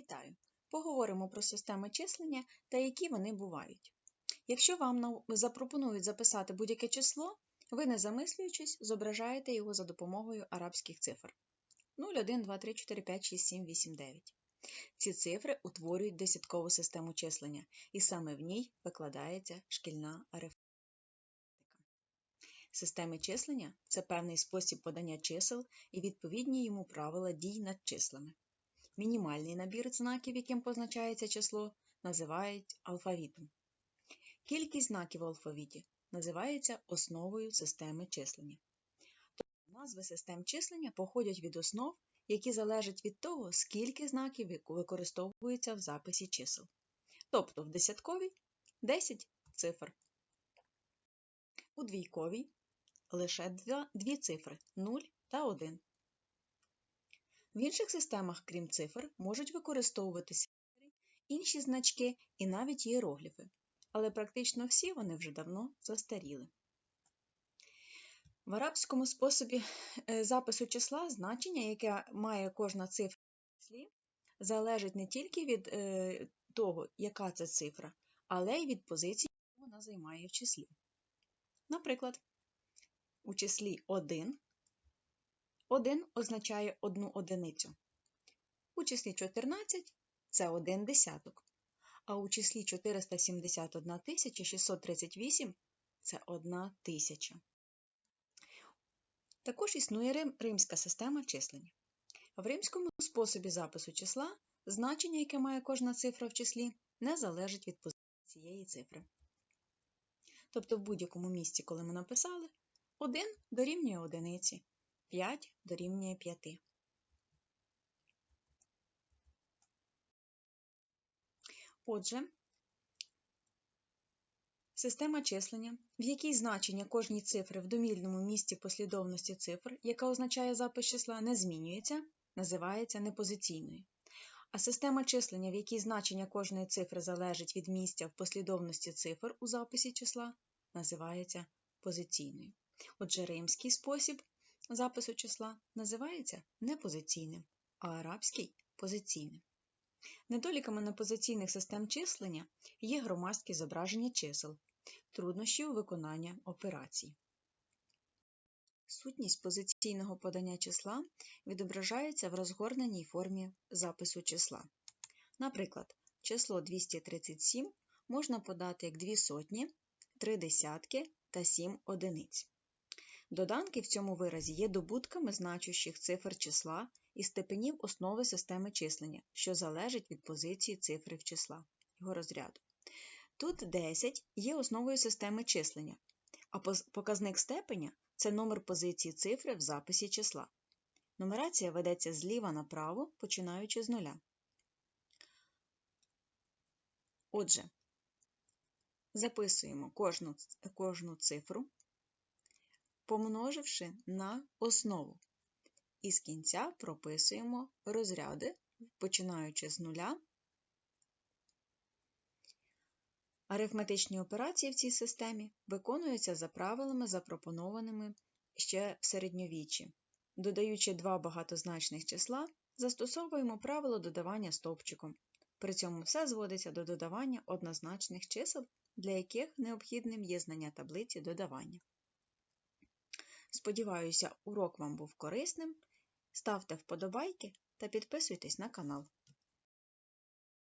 Вітаю! Поговоримо про системи числення та які вони бувають. Якщо вам запропонують записати будь-яке число, ви, не замислюючись, зображаєте його за допомогою арабських цифр 0, 1, 2, 3, 4, 5, 6, 7, 8, 9. Ці цифри утворюють десяткову систему числення, і саме в ній викладається шкільна арифметика. Системи числення це певний спосіб подання чисел і відповідні йому правила дій над числами. Мінімальний набір знаків, яким позначається число, називають алфавітом. Кількість знаків в алфавіті називається основою системи числення. Тобто назви систем числення походять від основ, які залежать від того, скільки знаків використовується в записі чисел. Тобто в десятковій 10 цифр. У двійковій лише дві цифри 0 та 1. В інших системах, крім цифр, можуть використовуватися інші значки і навіть ієрогліфи, але практично всі вони вже давно застаріли. В арабському способі е, запису числа значення, яке має кожна цифра в числі, залежить не тільки від е, того, яка це цифра, але й від позиції, яку вона займає в числі. Наприклад, у числі 1 1 означає одну одиницю. У числі 14 це один десяток, а у числі 471 638 це одна тисяча. Також існує римська система числення. В римському способі запису числа значення, яке має кожна цифра в числі, не залежить від позиції цієї цифри. Тобто в будь-якому місці, коли ми написали, 1 дорівнює одиниці, 5 дорівнює 5. Отже, система числення, в якій значення кожній цифри в домільному місці послідовності цифр, яка означає запис числа, не змінюється, називається непозиційною. А система числення, в якій значення кожної цифри залежить від місця в послідовності цифр у записі числа, називається позиційною. Отже, римський спосіб запису числа називається непозиційним, а арабський позиційним. Недоліками непозиційних систем числення є громадські зображення чисел, труднощі у виконанні операцій. Сутність позиційного подання числа відображається в розгорненій формі запису числа. Наприклад, число 237 можна подати як дві сотні, три десятки та сім одиниць. Доданки в цьому виразі є добутками значущих цифр числа і степенів основи системи числення, що залежить від позиції цифри в числа, його розряду. Тут 10 є основою системи числення, а показник степеня це номер позиції цифри в записі числа. Нумерація ведеться зліва направо, починаючи з нуля. Отже, записуємо кожну, кожну цифру, помноживши на основу. І з кінця прописуємо розряди, починаючи з нуля. Арифметичні операції в цій системі виконуються за правилами, запропонованими ще в середньовіччі. Додаючи два багатозначних числа, застосовуємо правило додавання стовпчиком. При цьому все зводиться до додавання однозначних чисел, для яких необхідним є знання таблиці додавання. Сподіваюся, урок вам був корисним. Ставте вподобайки та підписуйтесь на канал.